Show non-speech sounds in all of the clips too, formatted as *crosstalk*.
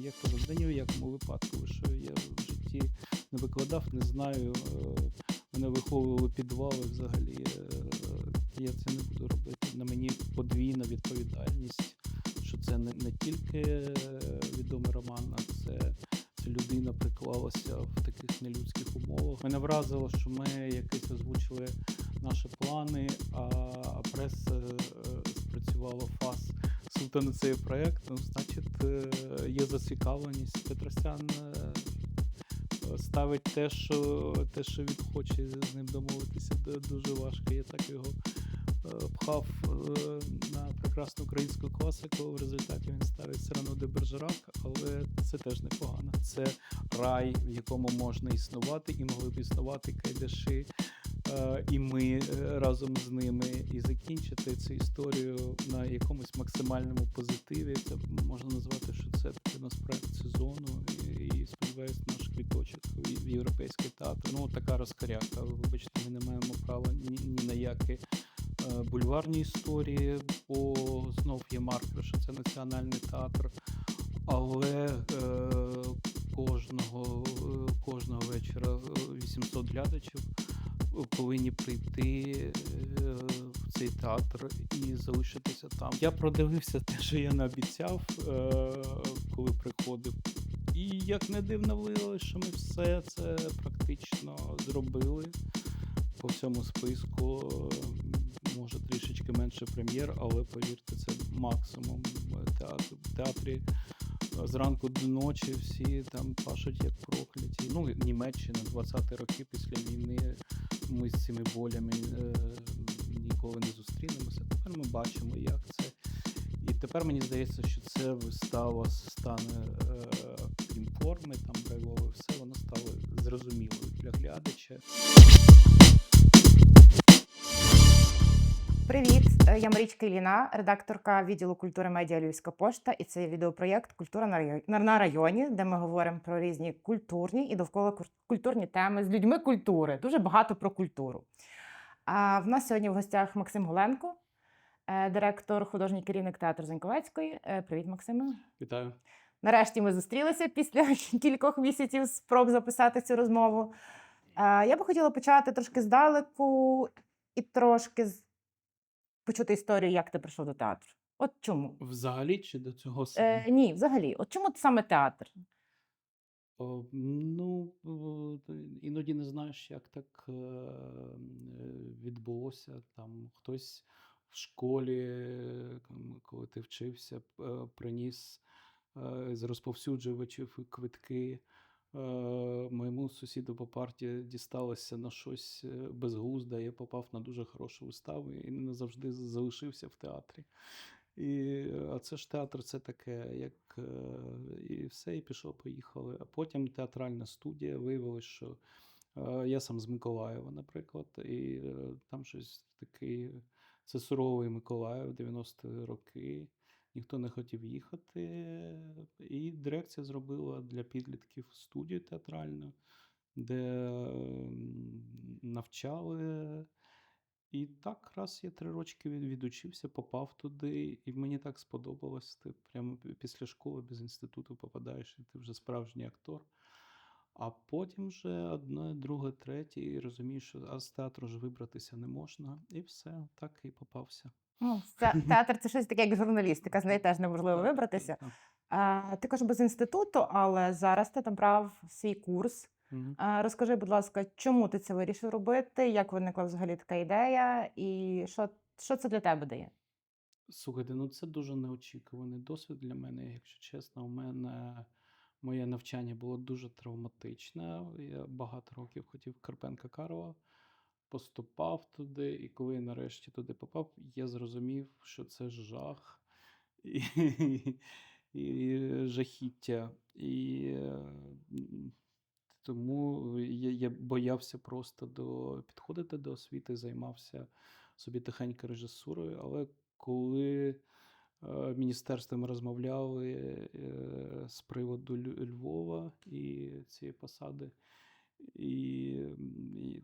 І я кажу, да ні в якому випадку, що я в житті не викладав, не знаю. е, Мене виховували підвали взагалі. е, Я це не буду робити. На мені подвійна відповідальність, що це не, не тільки е, відомий роман, а це, людина приклалася в таких нелюдських умовах. Мене вразило, що ми якось озвучили наші плани, а прес е, фас суто на цей проект. Ну, значить, е, є зацікавленість. Петросян е, ставить те, що те, що він хоче з ним домовитися, дуже важко. Я так його е, пхав на прекрасну українську класику. В результаті він ставить Сирану де Бержерак, але це теж непогано. Це рай, в якому можна існувати, і могли б існувати кайдаші. Е, І ми е, разом з ними і закінчити цю історію на якомусь максимальному позитиві. Це можна назвати, що це нас проект сезону. І, і сподіваюся, наш квіточок в- європейський театр. Ну така розкаряка. Вибачте, ми не маємо права ні, ні на які е, бульварні історії, бо знов є маркер, що це національний театр. Але е, кожного, кожного вечора е, 800 глядачів повинні прийти е, в цей театр і залишитися там. Я продивився те, що я наобіцяв, е, коли приходив. І як не дивно виявилося, що ми все це практично зробили по всьому списку. Е, Може трішечки менше прем'єр, але повірте, це максимум театру. В театрі зранку до ночі всі там пашуть як прокляті. Ну, Німеччина, 20-ті роки після війни ми з цими болями е, ніколи не зустрінемося. Тепер ми бачимо, як це. І тепер мені здається, що це вистава стане е, форми, там драйвове все, воно стало зрозумілою для глядача. Привіт, е, я Марічка Іліна, редакторка відділу культури медіа Львівська пошта, і це відеопроєкт Культура на районі, де ми говоримо про різні культурні і довкола культурні теми з людьми культури. Дуже багато про культуру. А в нас сьогодні в гостях Максим Голенко, е, директор, художній керівник театру Заньковецької. Е, Привіт, Максиме. Вітаю. Нарешті ми зустрілися після *laughs* кількох місяців спроб записати цю розмову. Я би хотіла почати трошки здалеку і трошки з- почути історію, як ти прийшов до театру. От чому? Взагалі чи до цього саме? Е, ні, взагалі, от чому саме театр? О, ну, іноді не знаєш, як так е, е, відбулося. Там хтось в школі, е, коли ти вчився, е, приніс е, з розповсюджувачів квитки. Е, Моєму сусіду по парті дісталося на щось е, безглузде. Я попав на дуже хорошу виставу і не завжди залишився в театрі. І, а це ж театр, це таке, як е, і все, і пішов, поїхали. А потім театральна студія виявилось, що я сам з Миколаєва, наприклад, і там щось таке. Це суровий Миколаїв, 90-ті роки. Ніхто не хотів їхати. І дирекція зробила для підлітків студію театральну, де навчали. І так, раз я три рочки відучився, попав туди, і мені так сподобалось. Ти прямо після школи без інституту попадаєш, і ти вже справжній актор. А потім вже одне, друге, третє, і розумієш, що з театру ж вибратися не можна. І все, так і попався. Ну, це, театр це щось таке, як журналістика, з неї теж неможливо вибратися. А, ти кажеш без інституту, але зараз ти там брав свій курс. А, розкажи, будь ласка, чому ти це вирішив робити? Як виникла взагалі така ідея, і що, що це для тебе дає? Слухайте, ну це дуже неочікуваний досвід для мене, якщо чесно. У мене моє навчання було дуже травматичне. Я багато років хотів Карпенка Карова, поступав туди, і коли я нарешті туди попав, я зрозумів, що це жах *laughs* і, і жахіття. І е, тому я, я боявся просто до, підходити до освіти, займався собі тихенько режисурою, але коли е, міністерством розмовляли е, з приводу Львова і цієї посади, і, і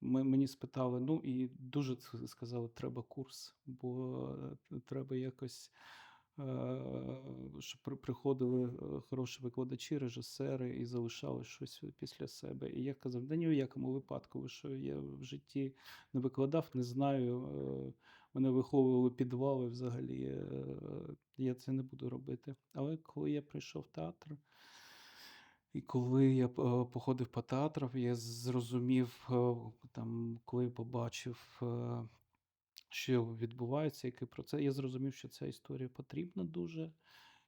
ми, мені спитали: ну і дуже сказали, треба курс, бо е, треба якось е, щоб при- приходили е, хороші викладачі, режисери і залишали щось після себе. І я казав, да ні в якому випадку, ви що я в житті не викладав, не знаю. Мене виховували підвали взагалі. Я це не буду робити. Але коли я прийшов в театр, і коли я е, походив по театрах, я зрозумів, е, там, коли побачив, е, що відбувається, який процес, я зрозумів, що ця історія потрібна дуже.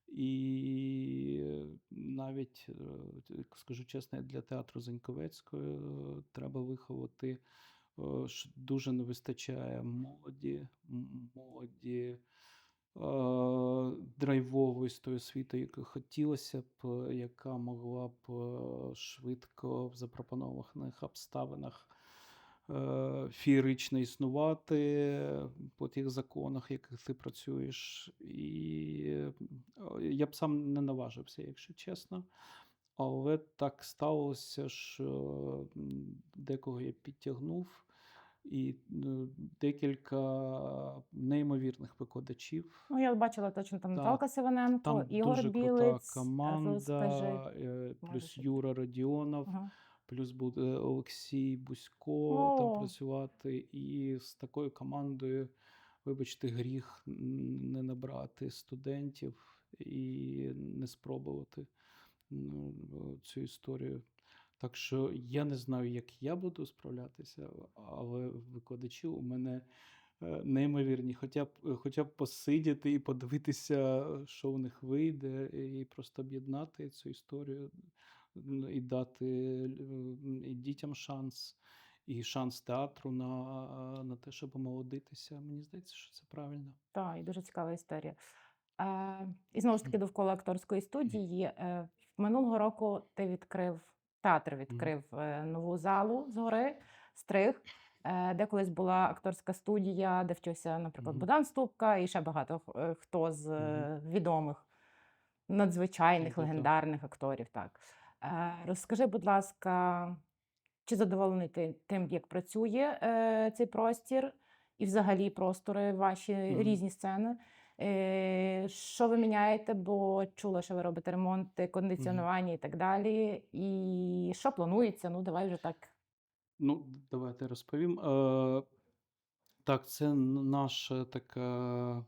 І навіть, скажу чесно, для театру Заньковецької треба виховати. Дуже не вистачає молоді, молоді драйвової з тої освіти, яку хотілося б, яка могла б швидко в запропонованих обставинах е, феєрично існувати по тих законах, яких ти працюєш. І е, я б сам не наважився, якщо чесно. Але так сталося, що декого я підтягнув, і ну, декілька неймовірних викладачів. Ну, я бачила точно там Наталка Сиваненко, Там Ігор дуже крута команда, Розкажи. е, плюс. Юра Родіонов, Ага. плюс буде Олексій Бусько там працювати. І з такою командою, вибачте, гріх не набрати студентів і не спробувати ну, цю історію. Так що я не знаю, як я буду справлятися, але викладачі у мене е, неймовірні. Хоча б, хоча б посидіти і подивитися, що у них вийде, і просто об'єднати цю історію і дати е, і дітям шанс, і шанс театру на, на те, щоб омолодитися. Мені здається, що це правильно. Так, і дуже цікава історія. Е, і знову ж таки, довкола акторської студії. Е, минулого року ти відкрив, театр відкрив е, нову залу згори, стриг, е, де колись була акторська студія, де вчився, наприклад. Богдан Ступка і ще багато е, хто з відомих, надзвичайних, легендарних акторів. Так. Розкажи, будь ласка, чи задоволений ти тим, як працює цей простір і взагалі простори ваші різні сцени? Е, що ви міняєте? Бо чула, що ви робите ремонти, кондиціонування і так далі. І що планується? Ну, давай вже так. Ну, давайте розповім. Е, так, це наша така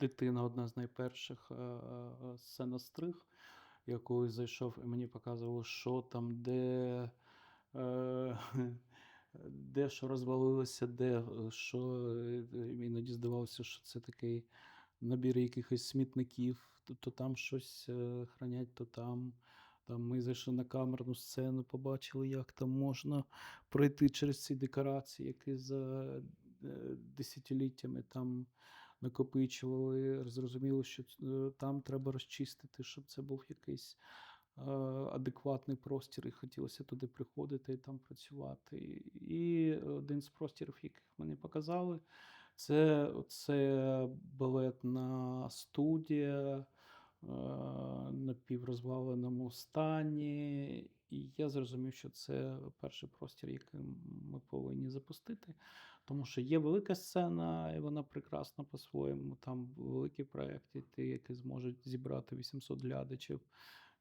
дитина, одна з найперших е, сценостриг. Я колись зайшов і мені показували, що там, де, е, *laughs* де що розвалилося, де е, що. е, Іноді здавалося, що це такий набір якихось смітників, то, то там щось е, хранять, то там. Там ми зайшли на камерну сцену, побачили, як там можна пройти через ці декорації, які за е, десятиліттями там накопичували. Зрозуміло, що е, там треба розчистити, щоб це був якийсь адекватний простір, і хотілося туди приходити і там працювати. І один з простірів, яких мені показали, це, це балетна студія е, напіврозваленому стані. І я зрозумів, що це перший простір, який ми повинні запустити. Тому що є велика сцена, і вона прекрасна по-своєму. Там великі проекти, які зможуть зібрати 800 глядачів.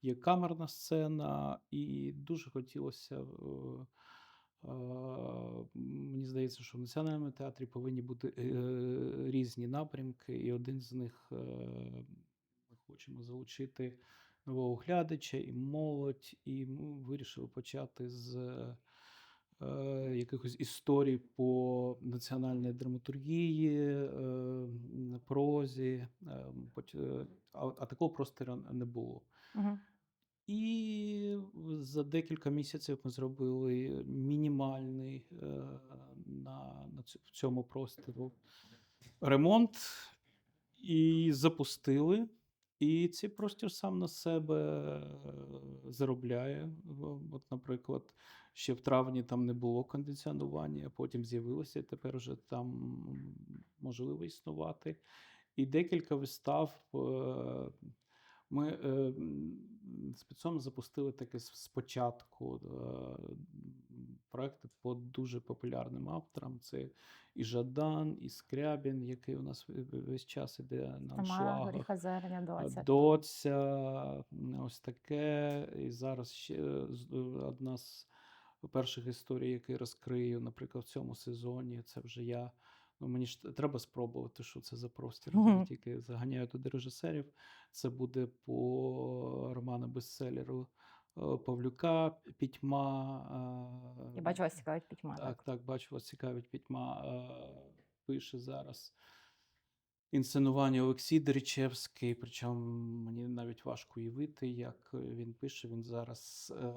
Є камерна сцена, і дуже хотілося. е, Мені здається, що в національному театрі повинні бути е, різні напрямки, і один з них е, ми хочемо залучити нового глядача і молодь, і ми вирішили почати з е, якихось історій по національній драматургії, е, прозі, е, е, а, а такого простору не було. Угу. І за декілька місяців ми зробили мінімальний е, на, на в цьому простору ремонт і запустили. І цей простір сам на себе е, заробляє. От, наприклад, ще в травні там не було кондиціонування, потім з'явилося, і тепер вже там можливо існувати. І декілька вистав. Е, Ми е, м, спецом запустили таке спочатку е, проекти по дуже популярним авторам. Це і Жадан, і Скрябін, який у нас весь час іде на аншлагах. зерня, доця. Ось таке. І зараз ще з- е, одна з перших історій, які розкрию, наприклад, в цьому сезоні. Це вже я. Ну, мені ж треба спробувати, що це за простір. Мгм. Я тільки заганяю туди режисерів. Це буде по роману бестселеру е, Павлюка Пітьма. е, Я бачу, вас цікавить пітьма. так, так, бачу, вас цікавить пітьма. Е, пише зараз інсценування Олексій Деричевський. Причому мені навіть важко уявити, як він пише. Він зараз е,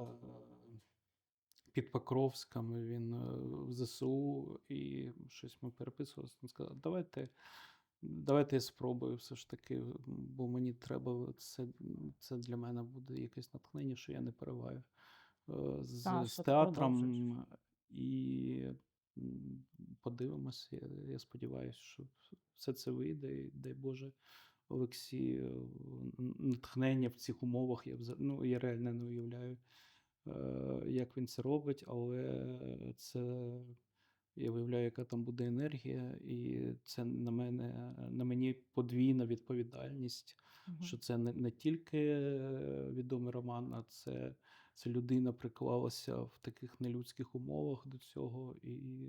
під Покровськом, він е, в ЗСУ, і щось ми переписувалися. Він сказав, давайте. Давайте я спробую все ж таки, бо мені треба це, це для мене буде якесь натхнення, що я не перериваю е, з, Та, з театром. І подивимося. Я, я сподіваюся, що все це вийде. І дай Боже, Олексій, натхнення в цих умовах. Я, ну, я реально не уявляю, як він це робить, але це. Я виявляю, яка там буде енергія, і це на мене на мені подвійна відповідальність угу. що це не, не тільки е, відомий роман, а це, це людина приклалася в таких нелюдських умовах до цього, і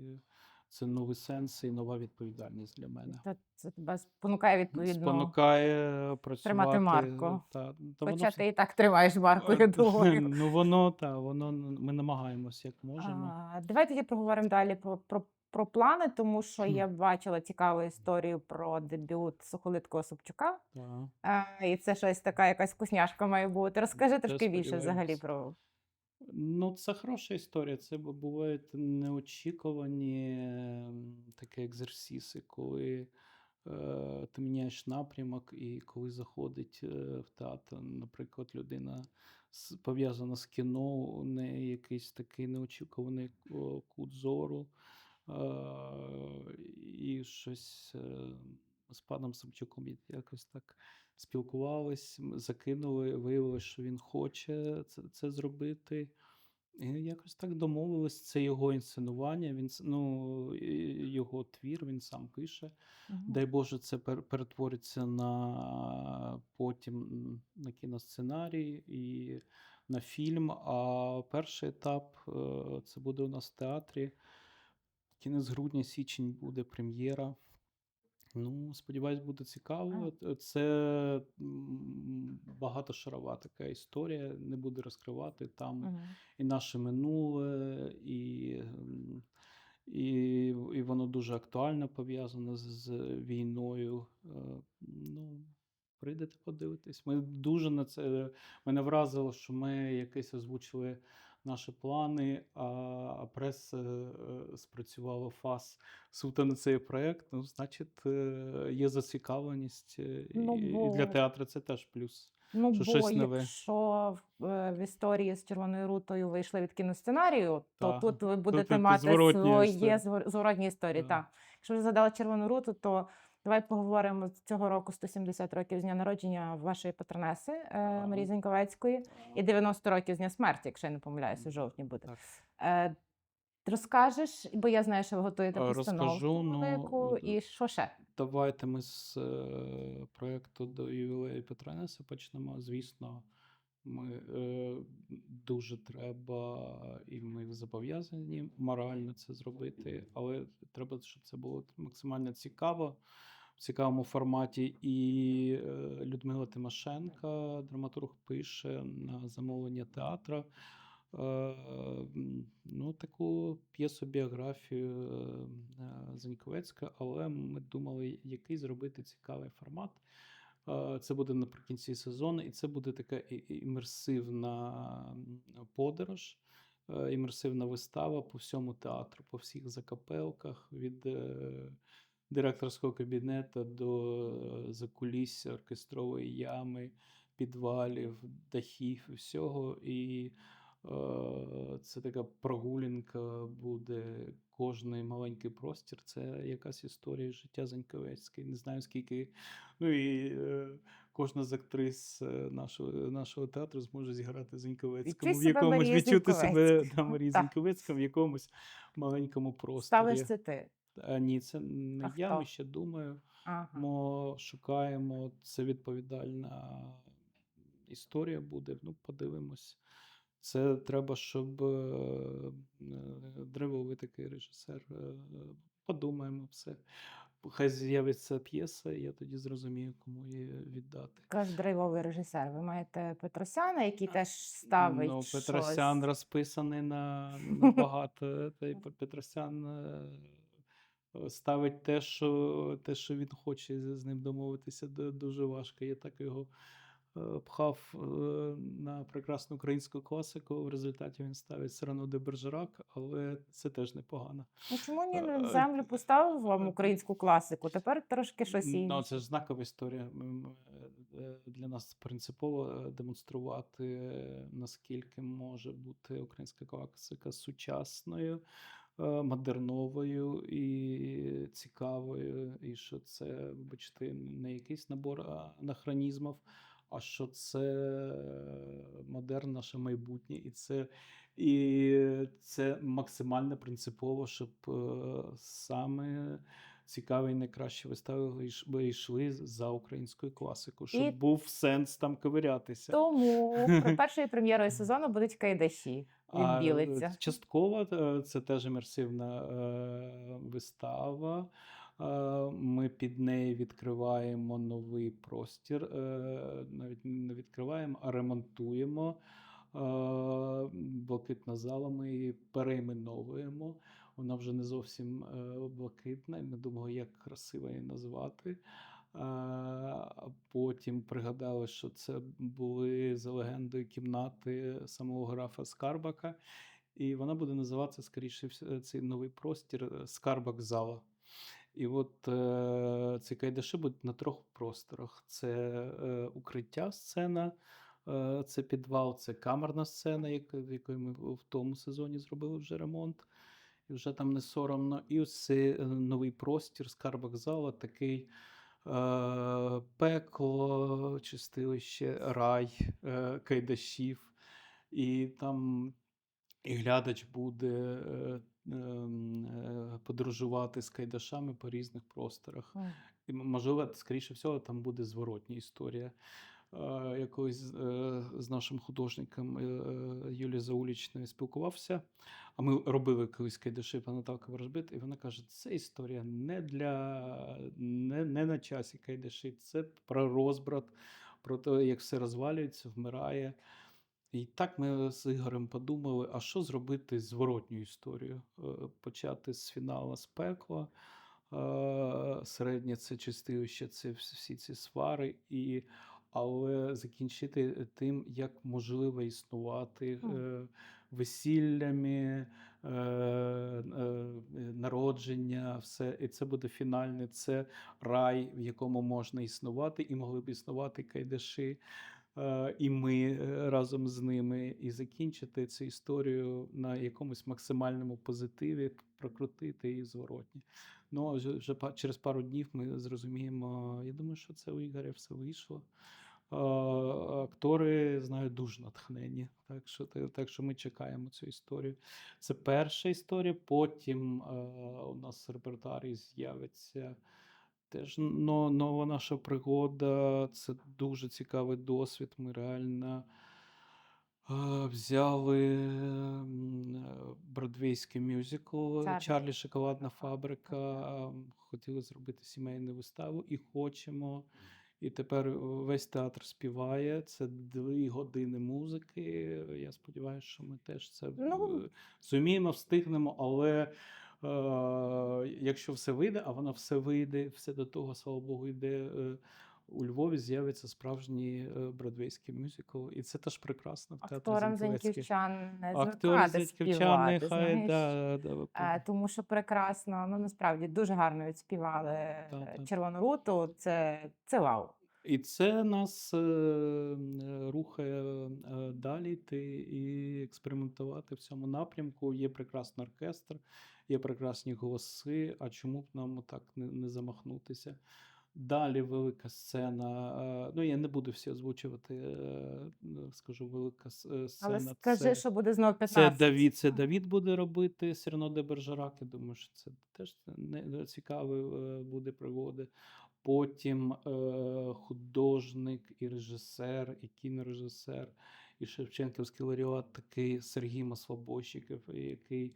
це новий сенс і нова відповідальність для мене. Та це тебе спонукає відповідно. Спонукає працювати. марку. Та, та Хоча ти і так тримаєш марку, я Е, *laughs* думаю. Ну воно та воно ми намагаємося як можемо. А, Давай тоді поговоримо далі про, про, про плани, тому що я бачила цікаву історію про дебют Сухолиткого Собчука. Та. А, і це щось така якась вкусняшка має бути. Розкажи трошки більше взагалі про Ну, це хороша історія. Це бувають неочікувані такі екзерсиси, коли е, ти міняєш напрямок, і коли заходить е, в театр, наприклад, людина пов'язана з кіно, у неї якийсь такий неочікуваний кут зору. Е, і щось е, з паном Самчуком якось так спілкувались, закинули, виявилось, що він хоче це, це зробити. І якось так домовились. Це його інсценування. Він ну, його твір, він сам пише. Мгм. Дай Боже, це перетвориться на потім на кіносценарій і на фільм. А перший етап е, це буде у нас в театрі. Кінець грудня, січень буде прем'єра. Ну, сподіваюсь, буде цікаво. Це багатошарова така історія, не буду розкривати. Там Мгм. і наше минуле, і, і, і воно дуже актуально пов'язане з, війною. Е, Ну, прийдете подивитись. Ми дуже на це мене вразило, що ми якось озвучили наші плани, а, прес е, спрацювала ФАС суто на цей проект. Ну, значить, е, є зацікавленість, е, Ну, і, і для театру це теж плюс. Ну, що бо щось нове. якщо в, в історії з червоною рутою вийшли від кіносценарію, то тут ви будете тут мати своє зворотні історії. Так. Якщо ви згадали червону руту, то давай поговоримо цього року 170 років з дня народження вашої патронеси е, Марії Заньковецької і 90 років з дня смерті, якщо я не помиляюся, в жовтні буде. Так. Е, розкажеш, бо я знаю, що ви готуєте Е, постановку розкажу, ну, і що ще? Давайте ми з проєкту до ювілею Петронеса почнемо. Звісно, ми е, дуже треба, і ми зобов'язані морально це зробити, але треба, щоб це було максимально цікаво. В цікавому форматі. І е, Людмила Тимошенка, драматург, пише на замовлення театру. е, ну, таку п'єсу біографію е, Заньковецька, але ми думали, який зробити цікавий формат. Це буде наприкінці сезону, і це буде така імерсивна подорож, е, імерсивна вистава по всьому театру, по всіх закапелках, від е, директорського кабінету до е, закулісся, оркестрової ями, підвалів, дахів всього. І це така прогулянка буде. Кожний маленький простір це якась історія життя Заньковецької. Не знаю скільки. Ну і е, кожна з актрис е, нашого, нашого театру зможе зіграти Зіньковецькому, Відчуй в якомусь відчути себе да, Марії Так. В якомусь маленькому просторі. Ставиш це ти. А, ні, це не А я, хто? ми ще думаю. Ага. Ми шукаємо, це відповідальна історія буде. Ну, подивимось. Це треба, щоб е, е, древовий такий режисер. е, Подумаємо все. Хай з'явиться п'єса, і я тоді зрозумію, кому її віддати. Каже драйвовий режисер. Ви маєте Петросяна, який теж ставить Ну, щось. Петросян розписаний на, на *laughs* багато. Петросян ставить те, що, те, що він хоче, з ним домовитися дуже важко. Я так його пхав е, на прекрасну українську класику. В результаті він ставить Сирану де Бержерак, але це теж непогано. Ну чому ні Е, на землю поставив вам українську класику? Тепер трошки щось інше. Ну, це ж знакова історія. Е, Для нас принципово е, демонструвати, е, наскільки може бути українська класика сучасною, е, модерновою і цікавою, і що це, вибачте, не якийсь набор анахронізмів, а що це модерн, наше майбутнє, і це, і це максимально принципово, щоб е, саме цікаві і найкращі вистави йш- йшли за українською класикою, щоб І- був сенс там ковирятися. Тому про *laughs* першою прем'єрою сезону будуть кайдаші. Відбілиться. е, Частково е, це теж імерсивна е, вистава. Е, Ми під неї відкриваємо новий простір, е, навіть не відкриваємо, а ремонтуємо. Е, Блакитна зала ми її перейменовуємо. Вона вже не зовсім блакитна, ми думали, як красиво її назвати. Потім пригадали, що це були за легендою кімнати самого графа Скарбака, і вона буде називатися, скоріше, цей новий простір е, Скарбак зала. І от е, ці кайдаші будуть на трьох просторах: це е, укриття сцена, е, це підвал, це камерна сцена, яка- в якої ми в тому сезоні зробили вже ремонт. І вже там не соромно. І ось цей е, новий простір, скарбок зала, такий е, пекло, чистилище, рай е, кайдашів. І там і глядач буде подорожувати з кайдашами по різних просторах. І, можливо, скоріше всього, там буде зворотня історія. Е, Якось е, з нашим художником е, е, Юлією Заулічною спілкувався. А ми робили колись кайдаши по Наталка Ворожбит, і вона каже: це історія не для не, не на часі кайдаші, це про розбрат, про те, як все розвалюється, вмирає. І так ми з Ігорем подумали, а що зробити з зворотньою історією? Е, Почати з фіналу з пекла, е, середнє це чистилище, це всі ці свари, і, але закінчити тим, як можливо існувати е, весіллями, народження, все. І це буде фінальне, це рай, в якому можна існувати, і могли б існувати кайдаші. Е, і ми е, разом з ними і закінчити цю історію на якомусь максимальному позитиві, прокрутити і зворотні. Ну, вже, вже через пару днів ми зрозуміємо. Я думаю, що це у Ігоря все вийшло. Е, Актори знаю дуже натхнені. Так що, так що ми чекаємо цю історію. Це перша історія. Потім у нас репертуарі з'явиться Теж но, нова наша пригода. Це дуже цікавий досвід. Ми реально е, взяли бродвейський мюзикл Чарлі. Чарлі Шоколадна фабрика. Хотіли зробити сімейну виставу і хочемо. І тепер весь театр співає. Це дві години музики. Я сподіваюся, що ми теж це Ну. е, зуміємо, встигнемо, але. Е, якщо все вийде, а воно все вийде, все до того, слава Богу, йде. е, У Львові з'явиться справжній е, бродвейський мюзикл, і це теж прекрасно. Акторам. Зеньківчан не звикати співати, хай да, да, тому що прекрасно, ну насправді дуже гарно відспівали Так, червону руту. Це, це вау. І це нас е, рухає е, далі йти і експериментувати в цьому напрямку. Є прекрасний оркестр, є прекрасні голоси. А чому б нам так не, не замахнутися? Далі велика сцена. е, Ну, я не буду всі озвучувати. е, Скажу, велика е, сцена. Але скажи, це, що буде знову це Давід, це Давід буде робити Сірно де Бержерак. Я думаю, що це теж не, не цікавий е, буде пригоди. Потім е, художник і режисер, і кінорежисер, і Шевченківський ларіат такий Сергій Маслобойщиков, який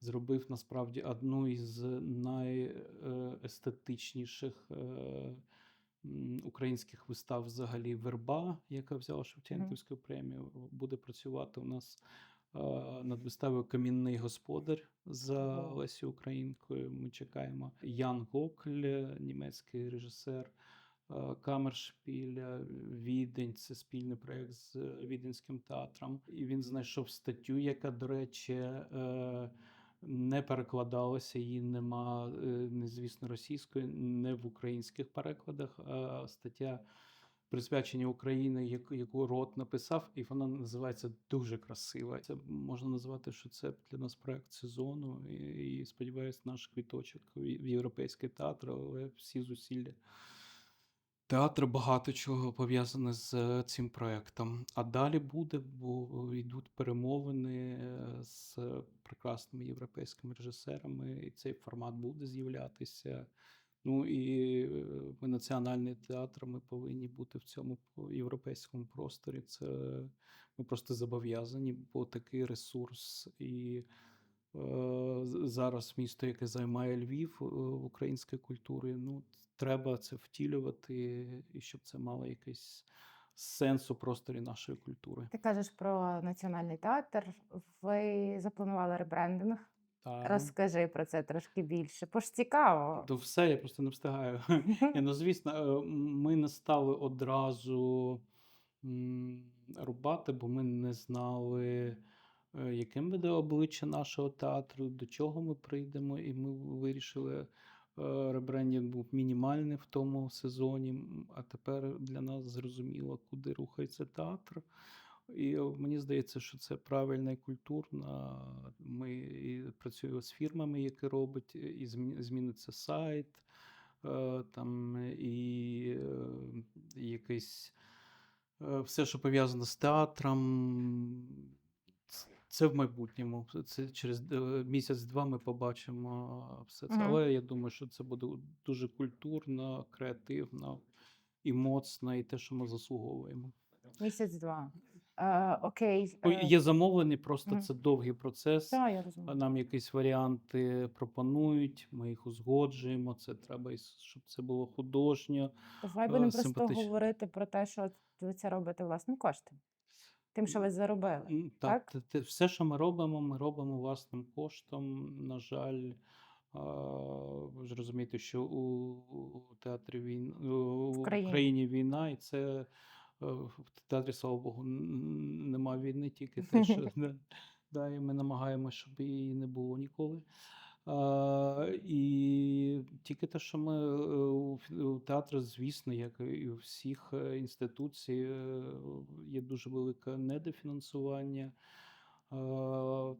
зробив насправді одну із найестетичніших е, українських вистав взагалі Верба, яка взяла Шевченківську премію, буде працювати у нас е, над виставою Камінний господар за. Лесі Українкою. Ми чекаємо Ян Гокль, німецький режисер. е, Камершпіля, Відень, це спільний проєкт з Віденським театром. І він знайшов статтю, яка, до речі, не перекладалася, її нема, е, звісно, російською, не в українських перекладах. Стаття присвячення України, яку, рот написав, і вона називається дуже красиво. Це можна назвати, що це для нас проект сезону. І, і сподіваюся, наш квіточок в європейський театр, але всі зусилля. Театр багато чого пов'язане з е, цим проектом. А далі буде, бо йдуть перемовини е, з прекрасними європейськими режисерами, і цей формат буде з'являтися. Ну і е, ми національний театр, ми повинні бути в цьому європейському просторі. Це ми просто зобов'язані, бо такий ресурс і. Е, Зараз місто, яке займає Львів е, в українській культурі, ну треба це втілювати, і щоб це мало якийсь сенс у просторі нашої культури. Ти кажеш про національний театр. Ви запланували ребрендинг. Та, Розкажи про це трошки більше. Бо ж цікаво. То все, я просто не встигаю. Ну, звісно, е, ми не стали одразу рубати, бо ми не знали, яким буде обличчя нашого театру, до чого ми прийдемо, і ми вирішили. е, Ребрендінг був мінімальний в тому сезоні, а тепер для нас зрозуміло, куди рухається театр. І е, мені здається, що це правильна і культурна. Ми працюємо з фірмами, які роблять, і зміниться сайт, е, там і е, якийсь е, все, що пов'язано з театром. Це в майбутньому. Це через е, місяць-два ми побачимо все це. Мгм. Але я думаю, що це буде дуже культурно, креативно і моцно, і те, що ми заслуговуємо. Місяць-два. Е, окей. Ну, е, Є замовлені, просто мгм. це довгий процес. та, я розумію. Нам якісь варіанти пропонують, ми їх узгоджуємо. Це треба, щоб це було художньо. Давай будемо просто говорити про те, що ви це робите власним коштом. Тим, що ви заробили. Так? Так, все, що ми робимо, ми робимо власним коштом. На жаль, ви ж розумієте, що у, у театрі війн в країні. Україні війна, і це е, в театрі, слава Богу, нема війни, тільки те, що *laughs* да, і ми намагаємося, щоб її не було ніколи. І тільки те, що ми е, у театрі, звісно, як і у всіх е, інституцій, е, є дуже велике недофінансування.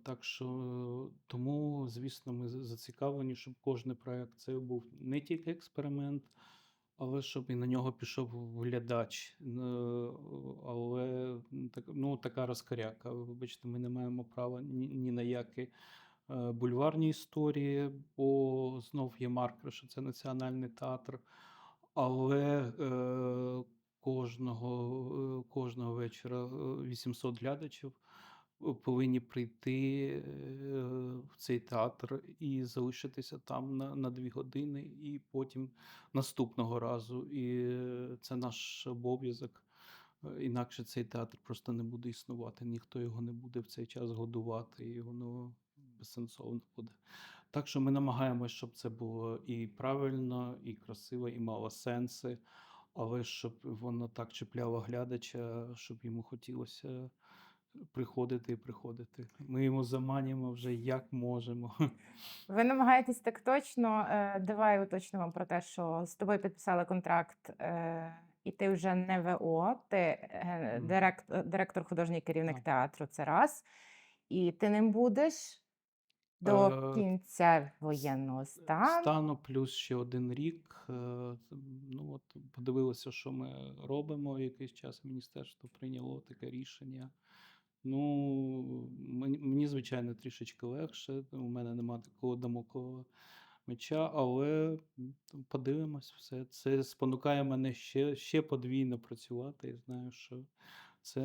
Так що тому, звісно, ми зацікавлені, щоб кожен проект це був не тільки експеримент, але щоб і на нього пішов глядач. Але так, ну, така розкаряка. Вибачте, ми не маємо права ні, ні на які бульварні історії, бо знов є маркер, що це національний театр. Але е, кожного, е, кожного вечора е, 800 глядачів е, повинні прийти е, в цей театр і залишитися там на, на дві години, і потім наступного разу. І е, це наш обов'язок. Е, Інакше цей театр просто не буде існувати. Ніхто його не буде в цей час годувати, і воно безсенсовно буде. Так що ми намагаємося, щоб це було і правильно, і красиво, і мало сенси, але щоб воно так чіпляло глядача, щоб йому хотілося приходити і приходити. Ми йому заманюємо вже як можемо. *laughs* Ви намагаєтесь так точно. Е, давай уточнимо про те, що з тобою підписали контракт, е, і ти вже не ВО, ти е, Мгм. директ, е, директор художній керівник Так. театру. Це раз. І ти ним будеш До Е, кінця воєнного стану. Стану плюс ще один рік. Е, Ну от подивилися, що ми робимо. Якийсь час міністерство прийняло таке рішення. Ну, мені, мені звичайно, трішечки легше. У мене немає такого дамоклого меча, але подивимось все. Це спонукає мене ще, ще подвійно працювати. Я знаю, що це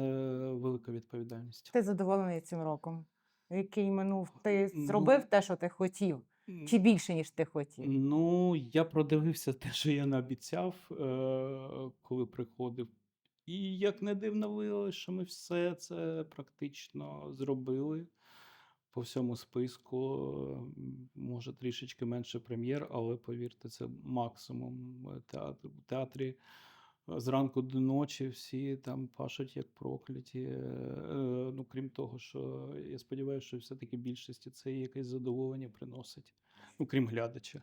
велика відповідальність. Ти задоволений цим роком, який минув? Ти Ну, зробив те, що ти хотів, чи більше, ніж ти хотів? Ну, я продивився те, що я наобіцяв, е, коли приходив. І як не дивно виявилося, що ми все це практично зробили по всьому списку. Може, трішечки менше прем'єр, але повірте, це максимум е, театру. Театрі е, зранку до ночі всі там пашуть як прокляті. Е, е, Ну, крім того, що я сподіваюся, що все-таки більшості це якесь задоволення приносить. Ну, крім глядача.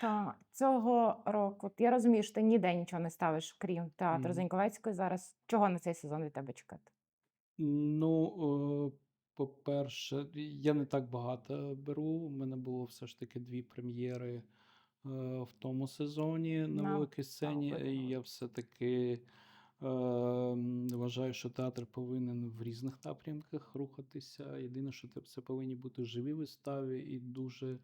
Та цього року я розумію, що ти ніде нічого не ставиш, крім театру Мгм. Заньковецької. Зараз чого на цей сезон від тебе чекати? Ну, е, по-перше, я не так багато беру. У мене було все ж таки дві прем'єри е, в тому сезоні на На великій сцені. Я все-таки е, вважаю, що театр повинен в різних напрямках рухатися. Єдине, що це- повинні бути живі вистави і дуже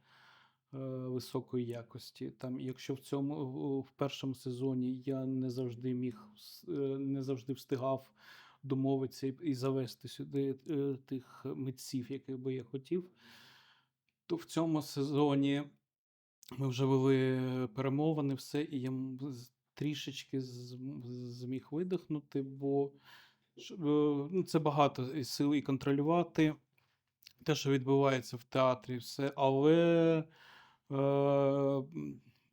е, високої якості. Там, якщо в цьому в- першому сезоні я не завжди міг е, не завжди встигав домовитися і, завести сюди е, тих митців, яких би я хотів, то в цьому сезоні ми вже вели перемовини, все, і я трішечки зміг видихнути, бо е, ну, це багато сил і контролювати те, що відбувається в театрі, все, але е,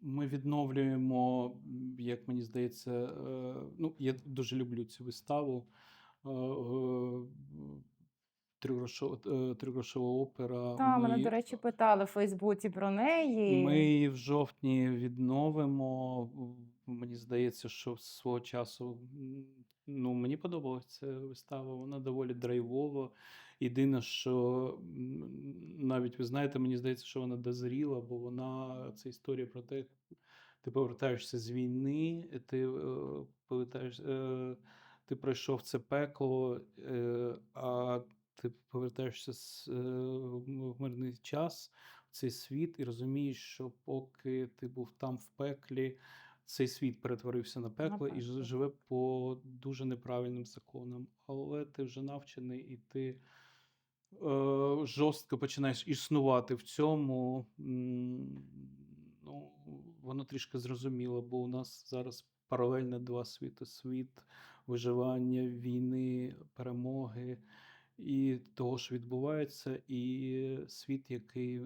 ми відновлюємо, як мені здається, е, ну, я дуже люблю цю виставу. Е, Тригрошова, опера. Та мене, до речі, питали в Фейсбуці про неї. ми її в жовтні відновимо. Мені здається, що свого часу ну, мені подобалася ця вистава. Вона доволі драйвова. Єдине, що навіть ви знаєте, мені здається, що вона дозріла, бо вона це історія про те, ти повертаєшся з війни, ти е, повертаєш, е, ти пройшов це пекло, а ти повертаєшся з, е, в мирний час в цей світ і розумієш, що поки ти був там в пеклі, цей світ перетворився на пекло і живе по дуже неправильним законам. Але ти вже навчений і ти е, жорстко починаєш існувати в цьому. Ну, воно трішки зрозуміло, бо у нас зараз паралельно два світи: світ виживання, війни, перемоги і того, що відбувається, і світ, який е,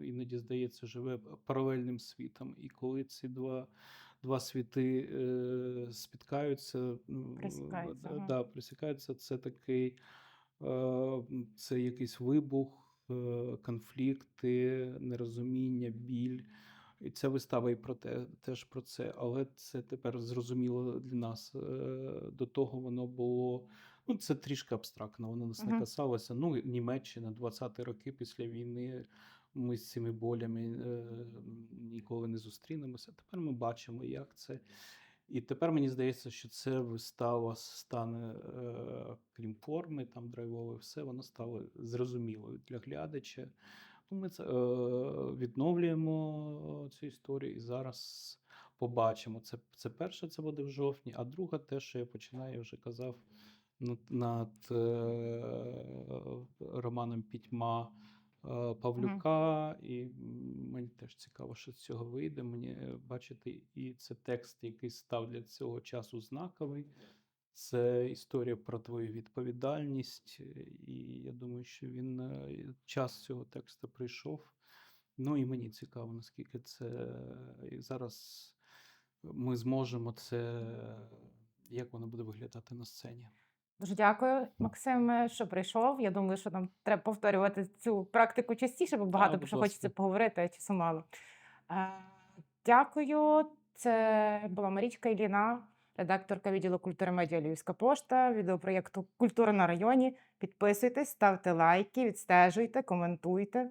іноді здається, живе паралельним світом. І коли ці два, два світи е, спіткаються, ну, Пересікаються, да, да, це такий е, це якийсь вибух, е, конфлікти, нерозуміння, біль. І ця вистава і про те, теж про це, але це тепер зрозуміло для нас. Е, До того воно було. Ну, це трішки абстрактно, воно нас не касалося. Ну, Німеччина, 20-ті роки після війни. Ми з цими болями е, ніколи не зустрінемося. Тепер ми бачимо, як це. І тепер мені здається, що це вистава стане, е, крім форми, там драйвове, все воно стало зрозумілою для глядача. Ну, Ми це е, відновлюємо цю історію і зараз побачимо. Це, це перше, це буде в жовтні, а друге, те, що я починаю, я вже казав над, е, романом Пітьма е, Павлюка, і мені теж цікаво, що з цього вийде. Мені е, бачити, і це текст, який став для цього часу знаковий. Це історія про твою відповідальність, і я думаю, що він час цього тексту прийшов. Ну і мені цікаво, наскільки це і зараз ми зможемо це, як воно буде виглядати на сцені. Дуже дякую, Максиме, що прийшов. Я думаю, що нам треба повторювати цю практику частіше, бо багато про що хочеться поговорити, а часу мало. Е, Дякую. Це була Марічка Іліна, редакторка відділу культури медіа Львівська пошта, відеопроєкту Культура на районі. Підписуйтесь, ставте лайки, відстежуйте, коментуйте.